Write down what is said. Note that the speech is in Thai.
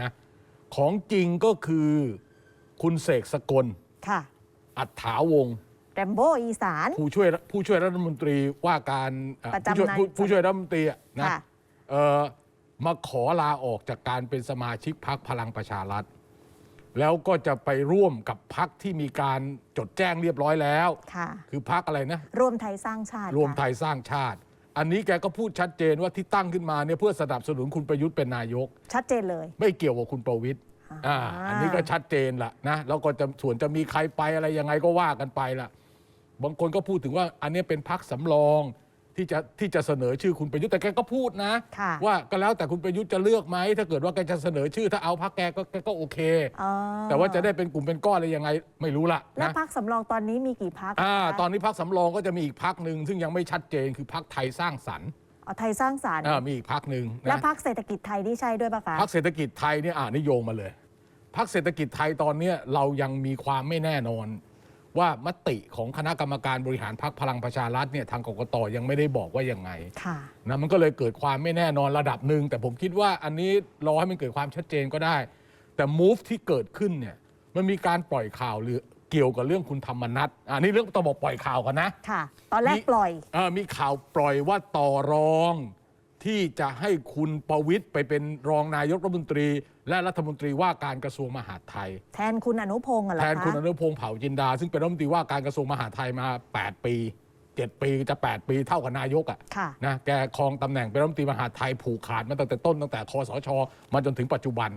นะของจริงก็คือคุณเสกสกล ค่ะ อัฏฐาวงศ์แรมโบอีสาน ผู้ช่วยผู้ช่วยรัฐมนตรีว่าการเอ่อประผู้ช่วยจำนายผู้ผู้ช่วยรัฐมนตรีอะนะค่ะ เอ่อมาขอลาออกจากการเป็นสมาชิกพักพลังประชารัฐ แล้วก็จะไปร่วมกับพักที่มีการจดแจ้งเรียบร้อยแล้ว ค่ะ คือพักอะไรนะ รวมไทยสร้างชาติรวมไทค่ะยสร้างชาติ อันนี้แกก็พูดชัดเจนว่าที่ตั้งขึ้นมาเนี่ยเพื่อสนับสนุนคุณประยุทธ์เป็นนายก ชัดเจนเลย ไม่เกี่ยวกับคุณประวิทย์อ่าอ่าอันนี้ก็ชัดเจนละนะแล้วก็จะส่วนจะมีใครไปอะไรยังไงก็ว่ากันไปละบางคนก็พูดถึงว่าอันนี้เป็นพักสำรอง ที่จะที่จะเสนอชื่อคุณประยุทธ์แต่แกก็พูดนะ ค่ะว่าก็แล้วแต่คุณประยุทธ์จะเลือกไหมถ้าเกิดว่าแกจะเสนอชื่อถ้าเอาพักแกก็แกก็โอเค อ๋อแต่ว่าจะได้เป็นกลุ่มเป็นก้อนอะไรยังไงไม่รู้ละและนะพักสำรองตอนนี้มีกี่พักอ่าตอนนี้พักสำรองก็จะมีอีกพักหนึ่งซึ่งยังไม่ชัดเจนคือพักไทยสร้างสรรค์อ๋อไทยสร้างสรรค์อ่ามีอีกพักหนึ่งและนะพักเศรษฐกิจไทยที่ใช่ด้วยปะคะพักเศรษฐกิจไทยเนี่ยอ่านิโยงมาเลยพักเศรษฐกิจไทยตอนเนี้ยเรายังมีความไม่แน่นอน ว่ามติของคณะกรรมการบริหารพักพลังประชารัฐเนี่ยทางกกตยังไม่ได้บอกว่ายังไงค่ะนะมันก็เลยเกิดความไม่แน่นอนระดับหนึ่งแต่ผมคิดว่าอันนี้รอให้มันเกิดความชัดเจนก็ได้ แต่ move ที่เกิดขึ้นเนี่ยมันมีการปล่อยข่าวหรือเกี่ยวกับเรื่องคุณธรรมนัฐอันนี้เรื่องต้องบอกปล่อยข่าวกันนะค่ะ ตอนแรกมีปล่อยเออมีข่าวปล่อยว่าต่อรอง ที่จะให้คุณประวิทย์ไปเป็นรองนายกรัฐมนตรี และรัฐมนตรีว่าการกระทรวงมหาดไทย แทนคุณอนุพงศ์อะเหรอแทคะนคุณอนุพงษ์เผ่าจินดา ซึ่งเป็นรัฐมนตรีว่าการกระทรวงมหาดไทยมา 8 ปี 7 ปีจะ 8 ปีเท่ากับนายกอะค่ะ นะแกครองตำแหน่งเป็นรัฐมนตรีมหาดไทยผูกขาดมาตั้งแต่ต้นตั้งแต่คอสชมาจนถึงปัจจุบัน